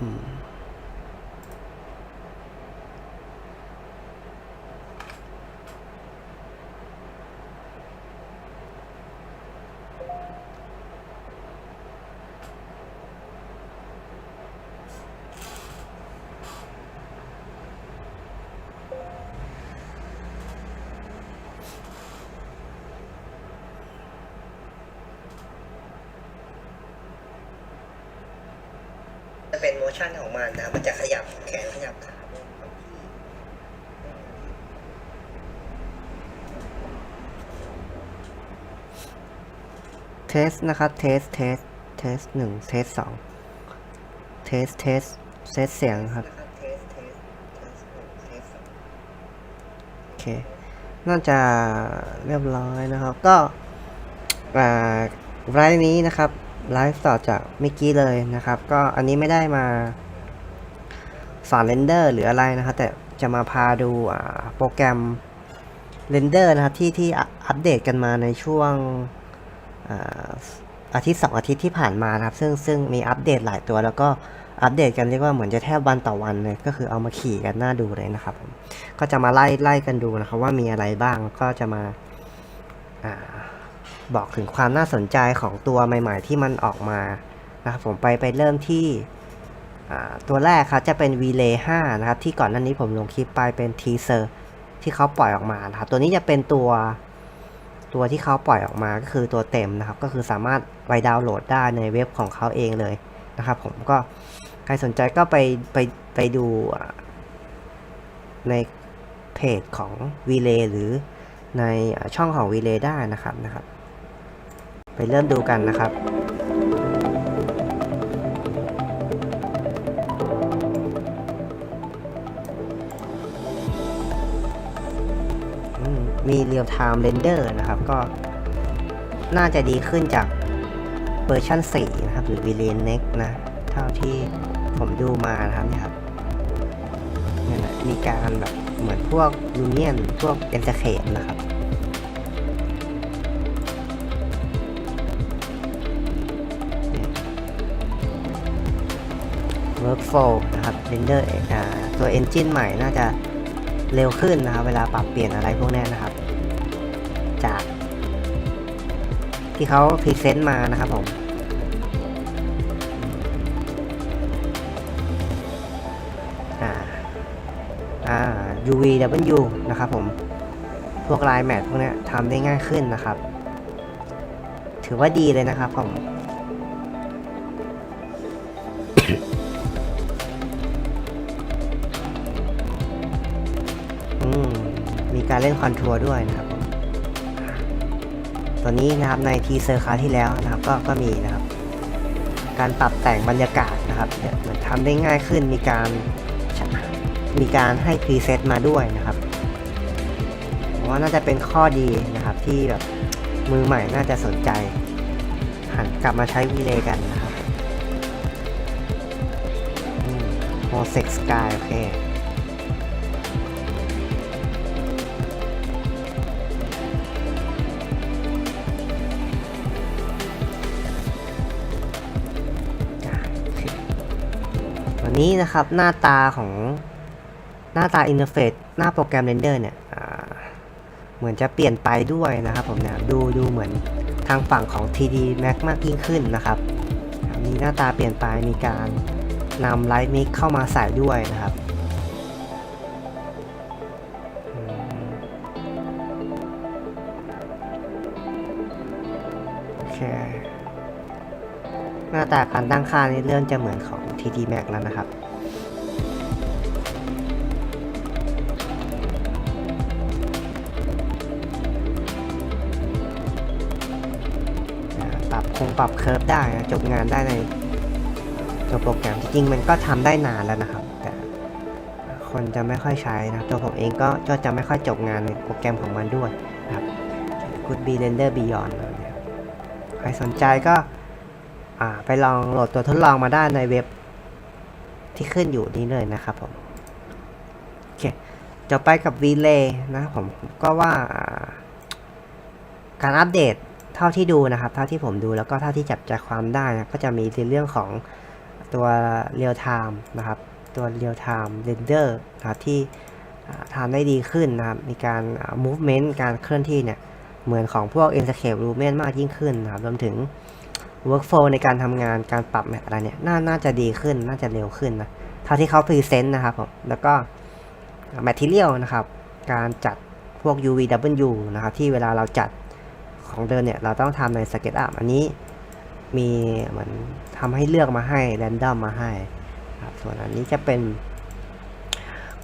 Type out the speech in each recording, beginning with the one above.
อื เป็นโมชั่นของมันนะ มันจะขยับแขนขยับขาเทสนะครับเทสเทสเทสหนึ่งเทสสองเทสเทสเทสเสียงครับโอเคน่าจะเรียบร้อยนะครับก็อ่าไลฟ์นี้นะครับ ไลฟ์ต่อจากเมื่อกี้เลยนะครับ ก็อันนี้ไม่ได้มาสอนเรนเดอร์หรืออะไรนะครับ แต่จะมาพาดูโปรแกรมเรนเดอร์นะครับที่ที่อัปเดตกันมาในช่วงอาอาทิตย์สองอาทิตย์ที่ผ่านมานะครับ ซึ่งซึ่งมีอัปเดตหลายตัวแล้วก็อัปเดตกันเรียกว่าเหมือนจะแทบวันต่อวันเลยก็คือเอามาขี่กันหน้าดูเลยนะครับ ก็จะมาไล่ไล่กันดูนะครับว่ามีอะไรบ้างก็จะมาา บอกถึงความน่าสนใจของตัวใหม่ ๆ ที่มันออกมานะครับผมไปไปเริ่มที่ตัวแรกครับจะเป็น v l a y 5นะครับที่ก่อนหน้านี้ผมลงคลิปไปเป็นทีเซอร์ที่เขาปล่อยออกมานะครับตัวนี้จะเป็นตัวตัวที่เขาปล่อยออกมาก็คือตัวเต็มนะครับ ก็คือสามารถไปดาวน์โหลดได้ในเว็บของเขาเองเลยนะครับ ผมก็ใครสนใจก็ไปไปไปดูในเพจของ v l a y หรือในช่องของ v l a y ได้นะครับนะครับ เริ่มดูกันนะครับอืมมี Real Time Render นะครับ ก็น่าจะดีขึ้นจากเวอร์ชัน4นะครับ หรือ v l a y Next นะ เท่าที่ผมดูมานะครับเนี่ยครับนั่แหละมีการแบบเหมือนพวกยูเนียนพวกเอนเตอร์เคนะครับ Workflow นะครับ Render ตัว Engine ใหม่น่าจะเร็วขึ้นนะครับ เวลาปรับเปลี่ยนอะไรพวกนี้นะครับ จากที่เขาพรีเซนต์มานะครับผมอ่าอ่า UVW นะครับผม พวกลายแมทพวกนี้ทำได้ง่ายขึ้นนะครับ ถือว่าดีเลยนะครับผม การเล่นคอนทัวร์ด้วยนะครับตัวนี้นะครับในทีเซอร์คราที่แล้วนะครับก็ก็มีนะครับ การปรับแต่งบรรยากาศนะครับเหมือนทำได้ง่ายขึ้นมีการมีการให้พรีเซตมาด้วยนะครับผมว่าน่าจะเป็นข้อดีนะครับที่แบบมือใหม่น่าจะสนใจ หันกลับมาใช้วีเลย์กันนะครับโมเซ็กสกายโอเค นี้นะครับหน้าตาของหน้าตาอินเทอร์เฟซหน้าโปรแกรมเรนเดอร์เนี่ยเหมือนจะเปลี่ยนไปด้วยนะครับผมเนี่ยดูดูเหมือนทางฝั่งของ TD Max มากยิ่งขึ้นนะครับ มีหน้าตาเปลี่ยนไปมีการนำไลท์มิกเข้ามาใส่ด้วยนะครับหน้าตาการตั้งค่านี่เริ่มจะเหมือนของ TD Max แล้วนะครับปรับคงปรับเคิร์ฟได้นะจบงานได้ในตัวโปรแกรมจริงๆมันก็ทำได้นานแล้วนะครับ แต่คนจะไม่ค่อยใช้นะตัวผมเองก็ก็จะไม่ค่อยจบงานในโปรแกรมของมันด้วยนะครับ Could be Render Beyond นะครับใครสนใจก็ไปลองโหลดตัวทดลองมาได้ในเว็บ ที่ขึ้นอยู่นี้เลยนะครับผมโอเคจะไปกับ v l a y นะครับผมก็ว่า การอัปเดตเท่าที่ดูนะครับ เท่าที่ผมดูแล้วก็เท่าที่จับใจความได้นะก็จะมีในเรื่องของตัว real time นะครับ ตัว real time render นะครับที่ทำได้ดีขึ้นนะครับมีการ movement การเคลื่อนที่เนี่ย เหมือนของพวก Enscape Lumen มากยิ่งขึ้นนะครับรวมถึง workflow ในการทำงานการปรับแมทอะไรเนี่ยนาน่าจะดีขึ้นน่าจะเร็วขึ้นนะเท่าที่เขาพรีเซนต์นะครับผมแล้วก็ material นะครับ การจัดพวก UVW นะครับ ที่เวลาเราจัดของเดิมเนี่ย เราต้องทำใน SketchUp อันนี้มีเหมือนทำให้เลือกมาให้ random มาให้ครับส่วนอันนี้จะเป็น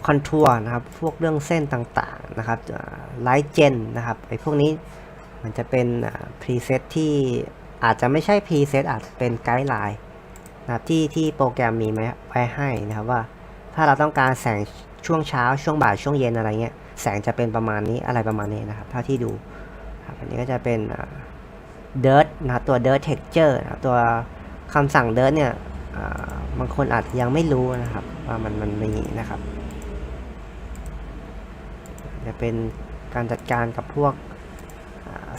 คอนทัวร์นะครับ พวกเรื่องเส้นต่างๆนะครับไลท์เจนนะครับไอ้พวกนี้มันจะเป็นพรีเซตที่ อาจจะไม่ใช่พรีเซตอาจจะเป็นไกด์ไลน์นะครับที่ที่โปรแกรมมีไว้ให้นะครับว่า ถ้าเราต้องการแสงช่วงเช้าช่วงบ่ายช่วงเย็นอะไรเงี้ยแสงจะเป็นประมาณนี้อะไรประมาณนี้นะครับเท่าที่ดูอันนี้ก็จะเป็นเดิร์ดนะตัวเดิร์ texture นะครับตัวคำสั่งเดิร์ดเนี่ยบางคนอาจจะยังไม่รู้นะครับว่ามันมันมีนะครับจะเป็นการจัดการกับพวก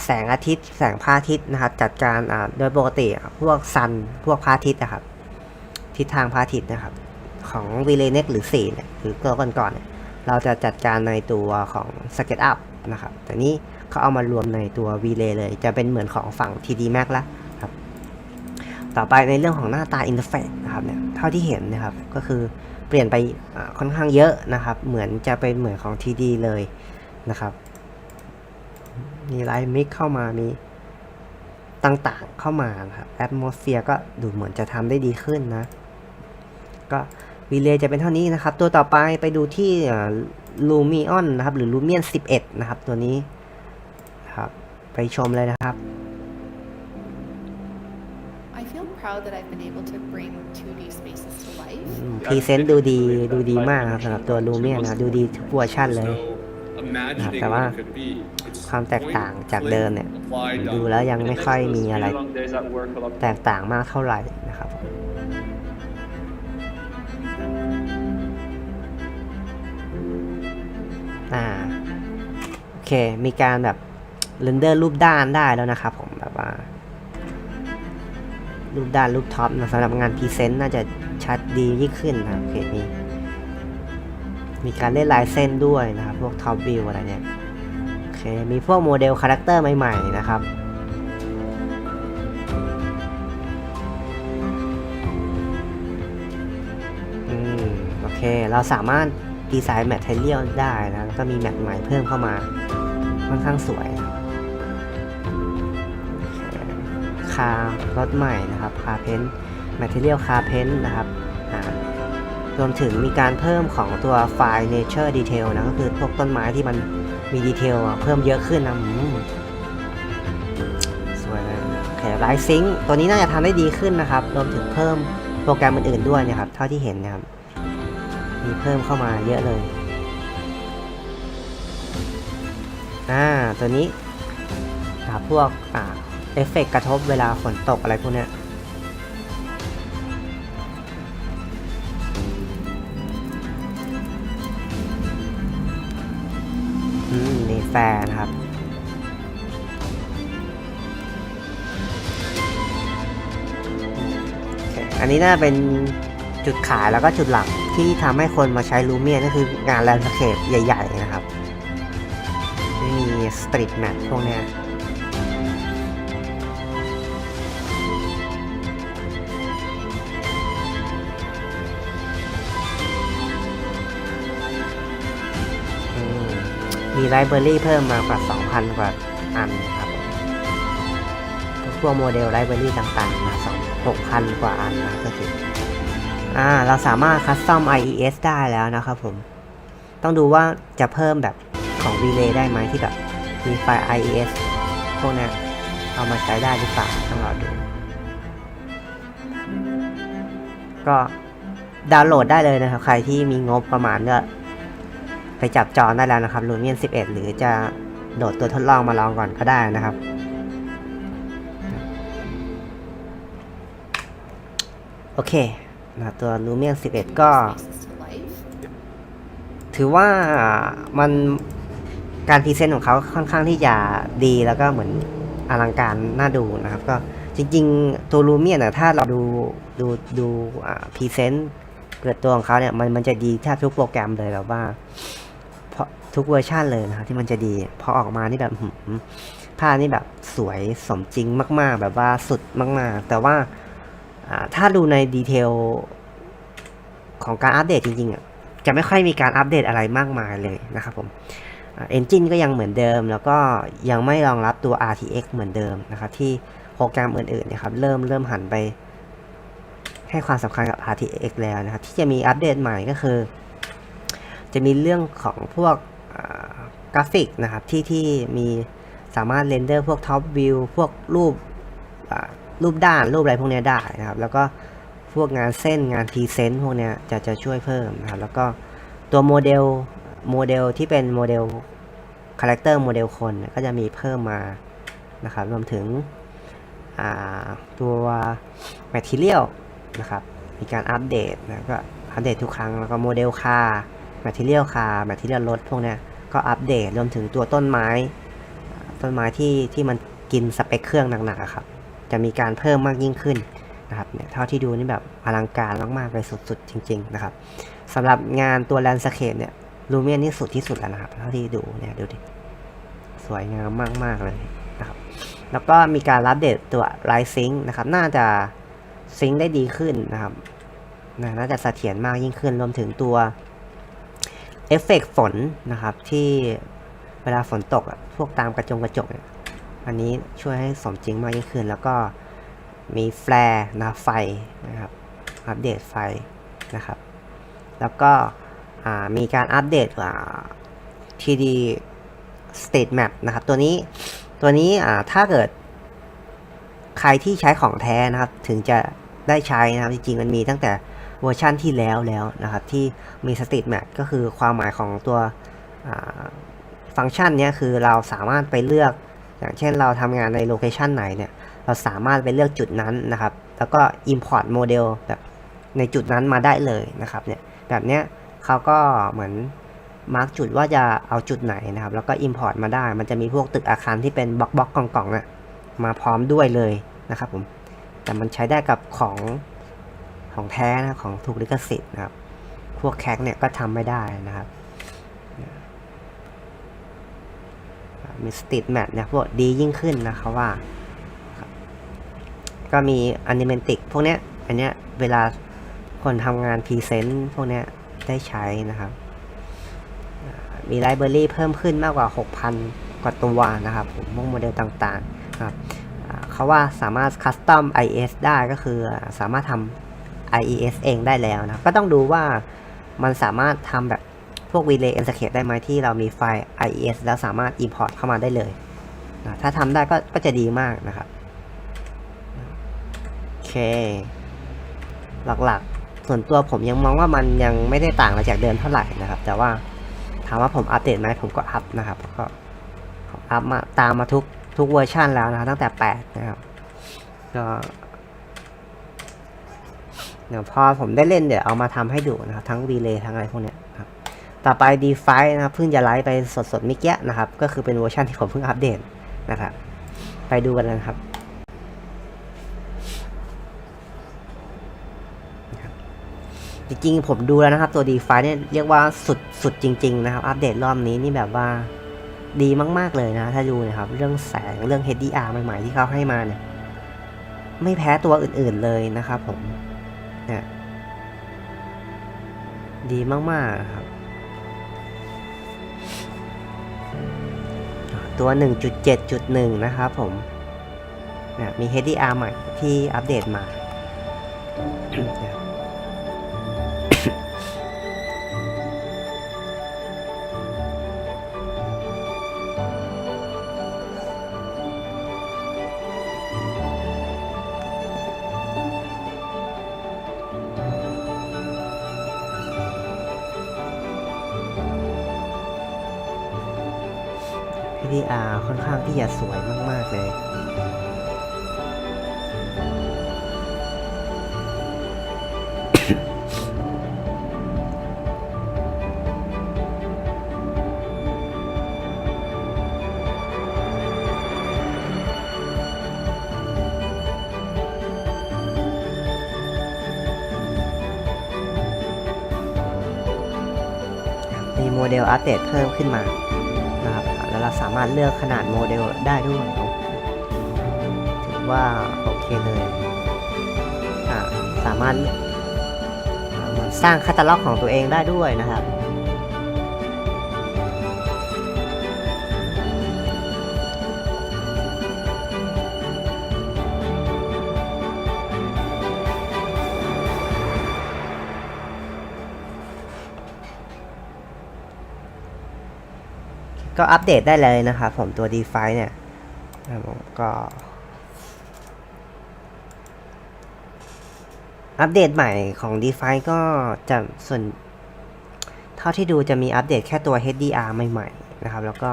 แสงอาทิตย์ แสงพระอาทิตย์นะครับ จัดการโดยปกติพวกซันพวกพระอาทิตย์นะครับ ทิศทางพระอาทิตย์นะครับ ของ v ีเลเน็กหรือ4เนี่ยหรือตัวก่อนๆเนี่ยเราจะจัดการในตัวของ SketchUp นะครับ แต่นี้เขาเอามารวมในตัว v ีเลเลย จะเป็นเหมือนของฝั่ง TD Max ละครับ ต่อไปในเรื่องของหน้าตาอินเทอร์เฟซนะครับเนี่ยเท่าที่เห็นนะครับก็คือเปลี่ยนไปค่อนข้างเยอะนะครับ เหมือนจะเป็นเหมือนของ TD เลยนะครับ มีไลท์มิกเข้ามามีต่างๆเข้ามานะครับแอ m o s p h e r e ก็ดูเหมือนจะทำได้ดีขึ้นนะ ก็วีเลจะเป็นเท่านี้นะครับ ตัวต่อไปไปดูที่ลูมิออนนะครับ หรือลูเมียน11 นะครับ ตัวนี้ครับไปชมเลยนะครับ I feel proud that I've been able to bring 2D spaces to life. พรีเซนต์ดูดีดูดีมากครับสำหรับตัวลูเมียนนะดูดีทุกเวอร์ชันเลยนะครับแต่ว่า ความแตกต่างจากเดิมเนี่ยดูแล้วยังไม่ค่อยมีอะไร แตกต่างมากเท่าไหร่นะครับอ่าโอเคมีการแบบเรนเดอร์รูปด้านได้แล้วนะครับผมแบบว่า รูปด้านรูปท็อปนะสำหรับงานพรีเซนต์น่าจะชัดดียิ่งขึ้นนะครับโอเคมีมีการเล่นลายเส้นด้วยนะครับ พวกท็อปวิวอะไรเนี่ย มีพวกโมเดลคาแรคเตอร์ใหม่ๆนะครับอืมโอเค เราสามารถดีไซน์แมทเท r รียลได้นะ แล้วก็มีแมทใหม่เพิ่มเข้ามา ค่อนข้างสวยคารถใหม่นะครับคาเพนแมทเท r รียลคาเพนนะครับรวมถึงมีการเพิ่มของตัวไฟล์ Nature Detail นะ ก็คือพวกต้นไม้ที่มัน มีดีเทลอะเพิ่มเยอะขึ้นนะสวยเลยโอเคไลท์ซิงตัวนี้น่าจะทำได้ดีขึ้นนะครับ รวมถึงเพิ่มโปรแกรมอื่นๆด้วยนะครับ เท่าที่เห็นนะครับ มีเพิ่มเข้ามาเยอะเลยอ่าตัวนี้อ่าพวกเอฟเฟกกระทบเวลาฝนตกอะไรพวกเนี้ย ฟนะครับ อันนี้น่าเป็นจุดขายแล้วก็จุดหลักที่ทำให้คนมาใช้ลูเมียนก็คืองานแลนด์สเคปใหญ่ ๆ นะครับ ไม่มีสตรีทแมทพวกเนี้ย ไลบรารีเพิ่มมากว่า 2,000 กว่าอันนะครับพวกโมเดลไลบรารีต่างๆมา2 6,000 กว่าอันนะก็คืออ่าเราสามารถคัสตอม IES ได้แล้วนะครับผม ต้องดูว่าจะเพิ่มแบบของ Relay ได้ไหมที่แบบมีไฟล์ IES พวกเนี้ยเอามาใช้ได้หรือเปล่าต้องรอดู ก็ดาวน์โหลดได้เลยนะครับ ใครที่มีงบประมาณก็ ไปจับจองได้แล้วนะครับ Lumion 11 หรือจะโหลดตัวทดลองมาลองก่อนก็ได้นะครับ โอเคนะตัว Lumion 11 ก็ ถือว่ามันการพรีเซนต์ของเขาค่อนข้างที่จะดีแล้วก็เหมือนอลังการน่าดูนะครับ ก็จริงๆ ตัวลูเมียนอะถ้าเราดูดูดูพรีเซนต์เกิดตัวของเขาเนี่ยมันมันจะดีแทบทุกโปรแกรมเลยแบบว่า ทุกเวอร์ชันเลยนะครับที่มันจะดีพอออกมานี่แบบหืมภานี่แบบสวยสมจริงมาก ๆ แบบว่าสุดมาก ๆ แต่ว่าถ้าดูในดีเทลของการอัปเดตจริงๆอะจะไม่ค่อยมีการอัปเดตอะไรมากมายเลยนะครับผมเอนจินก็ยังเหมือนเดิม แล้วก็ยังไม่รองรับตัว RTX เหมือนเดิมนะครับที่โปรแกรมอื่นๆนะครับเริ่มเริ่มหันไปให้ความสำคัญกับ RTX แล้วนะครับที่จะมีอัปเดตใหม่ก็คือ จะมีเรื่องของพวก กราฟิกนะครับที่ที่มีสามารถเรนเดอร์พวกท็อปวิวพวกรูปรูปด้านรูปอะไรพวกเนี้ยได้นะครับ แล้วก็พวกงานเส้นงานพรีเซนต์พวกเนี้ยจะจะช่วยเพิ่มนะครับแล้วก็ตัวโมเดลโมเดลที่เป็นโมเดลคาแรคเตอร์โมเดลคนก็จะมีเพิ่มมานะครับรวมถึงตัว Material นะครับมีการอัปเดตนะก็อัปเดตทุกครั้งแล้วก็โมเดลคาร์แมทเทียลคาร์แมทเทียลรถพวกเนี้ย ก็อัปเดตรวมถึงตัวต้นไม้ ต้นไม้ที่ที่มันกินสเปคเครื่องหนักๆครับ จะมีการเพิ่มมากยิ่งขึ้นนะครับเนี่ยเท่าที่ดูนี่แบบอลังการมากๆเลยสุดๆ จริง ๆ นะครับสำหรับงานตัวแลนสเคปเนี่ยลูเมียนนี่สุดที่สุดแล้วนะครับ เท่าที่ดูเนี่ยดูดิสวยงามมากๆเลยนะครับแล้วก็มีการอัปเดตตัวไลท์ซิงนะครับ น่าจะซิงได้ดีขึ้นนะครับนะน่าจะเสถียรมากยิ่งขึ้นรวมถึงตัว เอฟเฟกต์ฝนนะครับที่เวลาฝนตกอะพวกตามกระจงกระจกเนี่ยอันนี้ช่วยให้สมจริงมากยิ่งขึ้น แล้วก็มีแฟลร์นะไฟนะครับอัปเดตไฟนะครับ แล้วก็มีการอัปเดตอ่า 3D State Map นะครับ ตัวนี้ตัวนี้ถ้าเกิด ใครที่ใช้ของแท้นะครับ ถึงจะได้ใช้นะครับ จริงๆ มันมีตั้งแต่ เวอร์ชั่นที่แล้วแล้วนะครับที่มี State Map ก็คือความหมายของตัวฟังก์ชันเนี้ยคือเราสามารถไปเลือก อย่างเช่นเราทำงานในโลเคชันไหนเนี่ยเราสามารถไปเลือกจุดนั้นนะครับ แล้วก็ Import โมเดลแบบในจุดนั้นมาได้เลยนะครับเนี่ยแบบเนี้ยเขาก็เหมือนมาร์กจุดว่าจะเอาจุดไหนนะครับ แล้วก็ Import มาได้ มันจะมีพวกตึกอาคารที่เป็นบล็อกบล็อกกล่องกล่องๆน่ะมาพร้อมด้วยเลยนะครับผมแต่มันใช้ได้กับของ ของแท้นะของถูกลิขสิทธิ์นะครับ พวกแคกเนี่ยก็ทำไม่ได้นะครับมีสติ t แมทเนี่ยพวกดียิ่งขึ้นนะครับว่า ก็มีอนิเมติกพวกเนี้ย อันเนี้ยเวลาคนทำงานพรีเซนต์พวกเนี้ยได้ใช้นะครับ มีไลบรารีเพิ่มขึ้นมากกว่า 6,000 กว่าตัวนะครับผมพวกโมเดลต่างๆนะครับเขาว่าสามารถคัสตอม IS ได้ก็คือสามารถทำ IES เองได้แล้วนะ ก็ต้องดูว่ามันสามารถทำแบบพวก Relay e n s c a p e ได้ไหมที่เรามีไฟล์ IES แล้วสามารถ Import เข้ามาได้เลยนะถ้าทำได้ก็ก็จะดีมากนะครับโอเค หลักๆ ส่วนตัวผมยังมองว่ามันยังไม่ได้ต่างอะไรจากเดิมเท่าไหร่นะครับ แต่ว่าถามว่าผมอัปเดตไหมผมก็อัพนะครับก็อัพมาตามมาทุกทุกเวอร์ชันแล้วนะครับตั้งแต่ 8 นะครับ ก็ เดี๋ยวพอผมได้เล่นเดี๋ยวเอามาทำให้ดูนะครับทั้งรีเลย์ทั้งอะไรพวกเนี้ยครับต่อไป d e f i นะครับเพิ่งจะไลฟ์ไปสดๆเมื่อกี้นะครับก็คือเป็นเวอร์ชันที่ผมเพิ่งอัปเดตนะครับไปดูกันนะครับจริงๆผมดูแล้วนะครับตัว d e f i เนี่ยเรียกว่าสุดสุดจริง ๆ นะครับ อัปเดตรอบนี้นี่แบบว่าดีมาก ๆ เลยนะ ถ้าดูนะครับเรื่องแสงเรื่อง HDR ใหม่ ๆ ที่เขาให้มาเนี่ยไม่แพ้ตัวอื่น ๆ เลยนะครับผม เนี่ยดีมากๆครับ ตัว 1.7.1 นะครับผมมี HDR ใหม่ที่อัปเดตมา HDR ค่อนข้างที่จะสวยมาก ๆ เลย มีโมเดลอัปเดตเพิ่มขึ้นมานะครับ แล้วเราสามารถเลือกขนาดโมเดลได้ด้วยถือว่าโอเคเลยสามารถสร้างคาตาล็อกของตัวเองได้ด้วยนะครับ ก็อัปเดตได้เลยนะครับผมตัว DeFi เนี่ยผมก็อัปเดตใหม่ของ DeFi ก็จะส่วน เท่าที่ดูจะมีอัปเดตแค่ตัว HDR ใหม่ๆนะครับ แล้วก็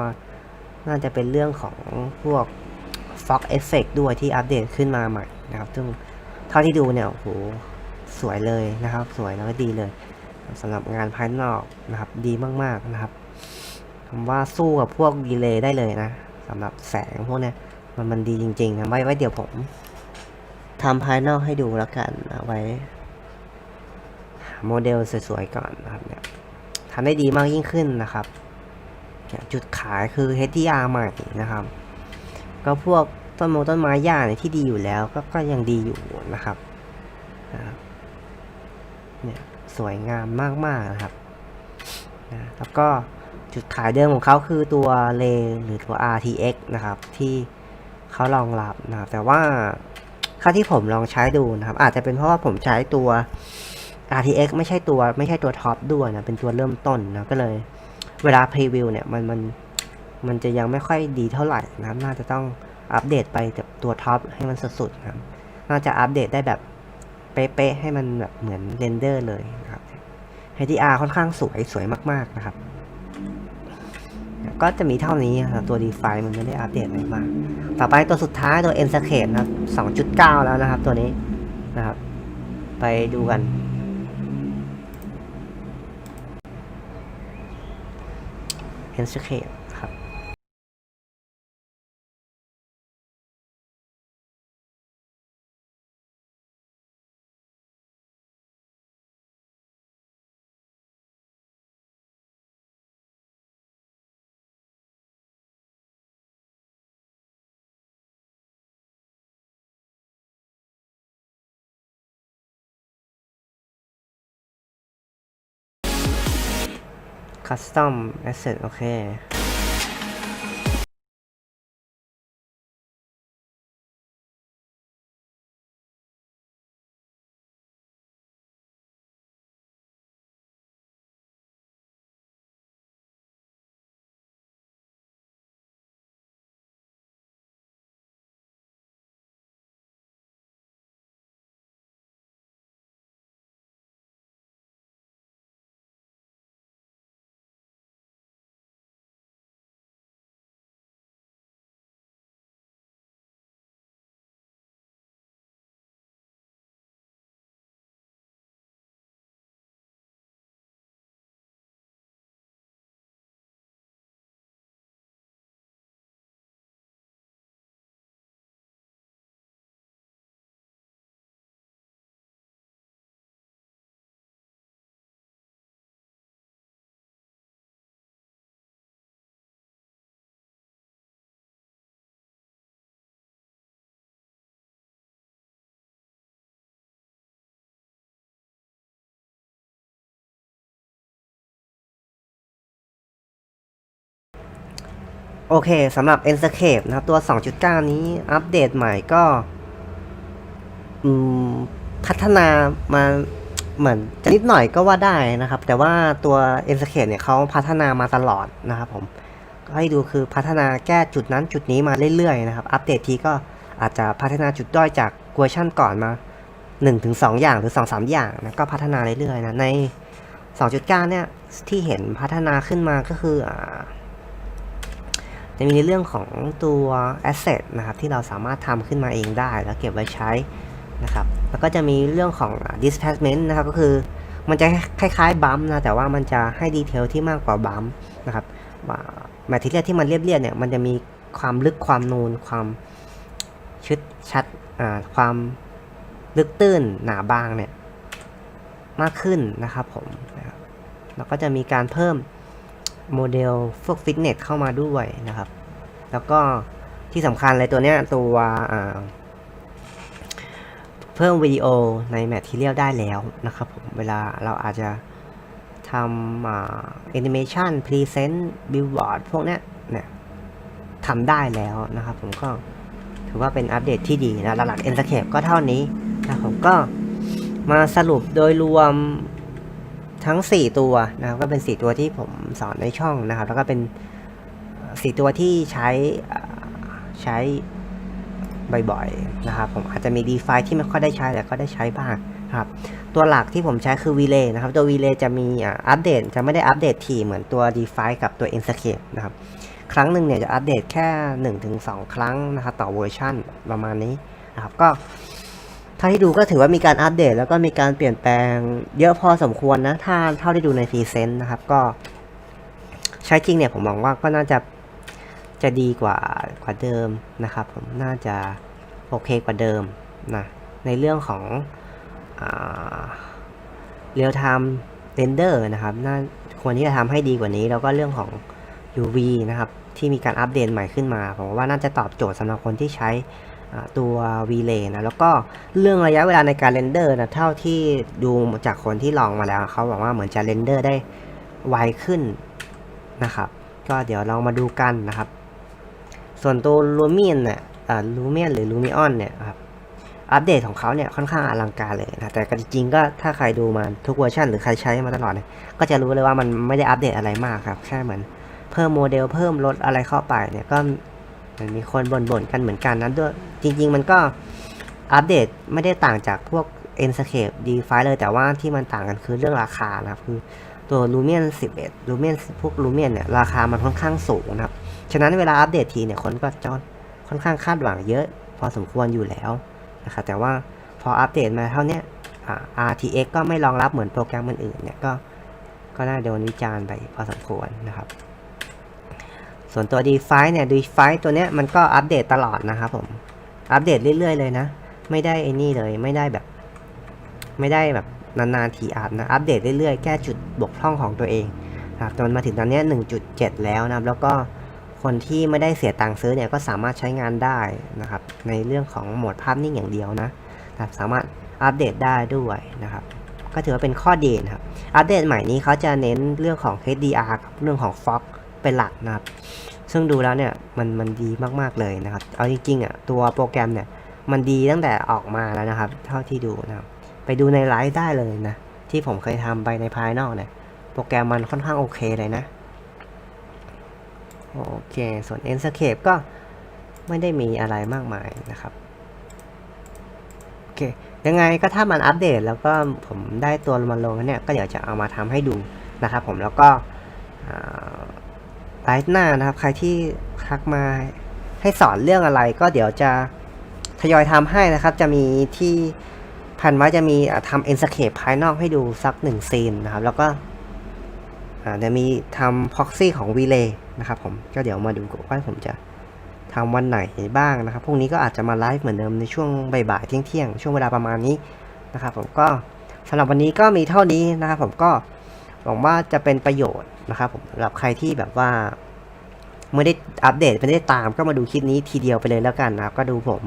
น่าจะเป็นเรื่องของพวก Fog Effect ด้วยที่อัปเดตขึ้นมาใหม่นะครับ ซึ่งเท่าที่ดูเนี่ยโอ้โหสวยเลยนะครับ สวยแล้วก็ดีเลยสำหรับงานภายนอกนะครับ ดีมากๆนะครับ ผมว่าสู้กับพวกดีเลย์ได้เลยนะสำหรับแสงพวกเนี้ยมันมันดีจริงๆนะไว้ไว้เดี๋ยวผมทำภายนอกให้ดูแล้วกันเอาไว้หาโมเดลสวยๆก่อนนะครับเนี่ยทำได้ดีมากยิ่งขึ้นนะครับจุดขายคือ HDR ใหม่นะครับ ก็พวกต้นมงต้นไม้หญ้าเนี่ยที่ดีอยู่แล้ว ก็ก็ยังดีอยู่นะครับนะครับเนี่ยสวยงามมากๆนะครับนะแล้วก็ จุดขายเดิมของเขาคือตัวเลหรือตัว RTX นะครับที่เขารองรับนะครับแต่ว่าค่าที่ผมลองใช้ดูนะครับ อาจจะเป็นเพราะว่าผมใช้ตัว RTX ไม่ใช่ตัวไม่ใช่ตัวท็อปด้วยนะเป็นตัวเริ่มต้นนะก็เลย เวลาพรีวิวเนี่ยมันมันมันจะยังไม่ค่อยดีเท่าไหร่นะครับน่าจะต้องอัปเดตไปกับตัวท็อปให้มันสุดๆนะครับน่าจะอัปเดตได้แบบเป๊ะๆให้มันแบบเหมือนเรนเดอร์เลยนะครับ HDR ค่อนข้างสวยสวยมากๆนะครับ ก็จะมีเท่านี้ครับตัว DeFi มันไม่ได้อัปเดตอะไรมากต่อไปตัวสุดท้ายตัว e n s c a p e นะครับ 2.9 แล้วนะครับ ตัวนี้นะครับ ไปดูกัน e n s c a p e ครับ คัสตอมแอสเซทโอเค โอเคสำหรับ e n s c a p e นะครับตัว 2.9 นี้อัปเดตใหม่ก็พัฒนามาเหมือนจะนิดหน่อยก็ว่าได้นะครับ แต่ว่าตัว e n s c a p e เนี่ยเขาพัฒนามาตลอดนะครับผมก็ให้ดูคือพัฒนาแก้จุดนั้นจุดนี้มาเรื่อยๆนะครับ อัปเดตทีก็อาจจะพัฒนาจุดด้อยจากเวอร์ชันก่อนมา 1-2 อย่างหรือ 2-3 อย่างนะก็พัฒนาเรื่อยๆนะใน 2.9 เนี่ยที่เห็นพัฒนาขึ้นมาก็คืออ่า จะมีในเรื่องของตัว asset นะครับที่เราสามารถทำขึ้นมาเองได้แล้วเก็บไว้ใช้นะครับแล้วก็จะมีเรื่องของ displacement นะครับก็คือมันจะคล้ายๆบัมนะแต่ว่ามันจะให้ดีเทลที่มากกว่าบัมนะครับแมทเทียลที่มันเรียบๆเนี่ยมันจะมีความลึกความนูนความชึดชัดความลึกตื้นหนาบางเนี่ยมากขึ้นนะครับผมแล้วก็จะมีการเพิ่ม โมเดลพวกฟิตเนสเข้ามาด้วยนะครับ แล้วก็ที่สำคัญเลยตัวเนี้ยตัวเพิ่มวิดีโอในแมททีเรียลได้แล้วนะครับผมเวลาเราอาจจะทำแอนิเมชันพรีเซนต์บิลบอร์ดพวกเนี้ยเนี่ยทำได้แล้วนะครับผมก็ถือว่าเป็นอัปเดตที่ดีนะหลักๆ Enscape ก็เท่านี้นะผมก็มาสรุปโดยรวม ทั้ง 4 ตัวนะครับก็เป็น 4 ตัวที่ผมสอนในช่องนะครับ แล้วก็เป็น 4 ตัวที่ใช้ใช้บ่อยๆนะครับ ผมอาจจะมี DeFi ที่ไม่ค่อยได้ใช้แต่ก็ได้ใช้บ้างครับตัวหลักที่ผมใช้คือ Relay นะครับ ตัว Relay จะมีอัปเดตจะไม่ได้อัปเดตถี่เหมือนตัว DeFi กับตัว Enscape นะครับ ครั้งหนึ่งเนี่ยจะอัปเดตแค่ 1-2 ครั้งนะครับ ต่อเวอร์ชันประมาณนี้นะครับก็ ถ้าที่ดูก็ถือว่ามีการอัปเดต แล้วก็มีการเปลี่ยนแปลงเยอะพอสมควรนะ ถ้าเท่าที่ดูในพรีเซนต์นะครับ ก็ใช้จริงเนี่ยผมมองว่าก็น่าจะจะดีกว่ากว่าเดิมนะครับผมน่าจะโอเคกว่าเดิมนะในเรื่องของเรียลไทม์เรนเดอร์นะครับน่าควรที่จะทำให้ดีกว่านี้ แล้วก็เรื่องของ UV นะครับ ที่มีการอัปเดตใหม่ขึ้นมา ผมว่าน่าจะตอบโจทย์สำหรับคนที่ใช้ ตัว Relay นะแล้วก็เรื่องระยะเวลาในการเรนเดอร์นะเท่าที่ดูจากคนที่ลองมาแล้วเขาบอกว่าเหมือนจะเรนเดอร์ได้ไวขึ้นนะครับ ก็เดี๋ยวลองมาดูกันนะครับ ส่วนตัว Lumion เนี่ยอ่า Lumion หรือ Lumion เนี่ยครับอัปเดตของเขาเนี่ยค่อนข้างอลังการเลยนะแต่ก็จริงๆก็ถ้าใครดูมาทุกเวอร์ชันหรือใครใช้มาตลอดเนี่ยก็จะรู้เลยว่ามันไม่ได้อัปเดตอะไรมากครับ แค่เหมือนเพิ่มโมเดลเพิ่มลดอะไรเข้าไปเนี่ยก็ มันมีคนบ่นๆกันเหมือนกันนะด้วยจริง ๆ มันก็อัปเดตไม่ได้ต่างจากพวก Enscape DeFi เลยแต่ว่าที่มันต่างกันคือเรื่องราคานะครับ คือตัว Lumion 11 Lumion พวก Lumion เนี่ยราคามันค่อนข้างสูงนะครับ ฉะนั้นเวลาอัปเดตทีเนี่ยคนก็จะค่อนข้างคาดหวังเยอะ พอสมควรอยู่แล้วนะครับแต่ว่าพออัปเดตมาเท่านี้อ RTX ก็ไม่รองรับเหมือนโปรแกรมอื่นๆเนี่ยก็ก็น่าโดนวิจารณ์ไปพอสมควรนะครับ ส่วนตัว DeFi เนี่ย DeFi ตัวเนี้ยมันก็อัปเดตตลอดนะครับผม อัปเดตเรื่อยๆเลยนะ ไม่ได้ไอ้นี่เลยไม่ได้แบบ ไม่ได้แบบนานๆทีอัพนะ อัปเดตเรื่อยๆ แก้จุดบกพร่องของตัวเองนะครับจนมาถึงตอนเนี้ย1.7 แล้วนะครับ แล้วก็คนที่ไม่ได้เสียตังค์ซื้อเนี่ยก็สามารถใช้งานได้นะครับ ในเรื่องของโหมดภาพนิ่งอย่างเดียวนะครับ สามารถอัปเดตได้ด้วยนะครับ ก็ถือว่าเป็นข้อดีนะครับ อัปเดตใหม่นี้เขาจะเน้นเรื่องของ HDR กับเรื่องของ Fog เป็นหลักนะครับ ซึ่งดูแล้วเนี่ยมันมันดีมากๆเลยนะครับ เอาจริงๆอะตัวโปรแกรมเนี่ยมันดีตั้งแต่ออกมาแล้วนะครับ เท่าที่ดูนะครับไปดูในไลฟ์ได้เลยนะ ที่ผมเคยทำไปในภายนอกเนี่ย โปรแกรมมันค่อนข้างโอเคเลยนะ โอเค ส่วน Enscape ก็ไม่ได้มีอะไรมากมายนะครับ โอเค ยังไงก็ถ้ามันอัปเดตแล้วก็ผมได้ตัวมันลงเนี่ย ก็เดี๋ยวจะเอามาทำให้ดูนะครับผมแล้วก็อ่า ไลฟ์หน้านะครับ ใครที่ทักมาให้สอนเรื่องอะไร ก็เดี๋ยวจะทยอยทำให้นะครับ จะมีที่พันไว้จะมีทำเอ็นสเคปภายนอกให้ดูสักหนึ่งซีนนะครับ แล้วก็อ่าจะมีทำพ็อกซี่ของวีเลนะครับผมก็เดี๋ยวมาดูกว่าผมจะทำวันไหนบ้างนะครับพรุ่งนี้ก็อาจจะมาไลฟ์เหมือนเดิมในช่วงบ่ายๆเที่ยงๆช่วงเวลาประมาณนี้นะครับผมก็สำหรับวันนี้ก็มีเท่านี้นะครับผมก็หวังว่าจะเป็นประโยชน์ นะครับผมสำหรับใครที่แบบว่าไม่ได้อัปเดตไม่ได้ตามก็มาดูคลิปนี้ทีเดียวไปเลยแล้วกันนะครับ ก็ดูผม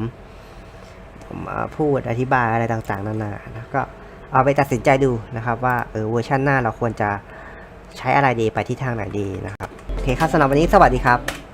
ผมพูดอธิบายอะไรต่างๆ นานานะก็เอาไปตัดสินใจดูนะครับ ว่าเออเวอร์ชันหน้าเราควรจะใช้อะไรดีไปที่ทางไหนดีนะครับ โอเคครับสำหรับวันนี้สวัสดีครับ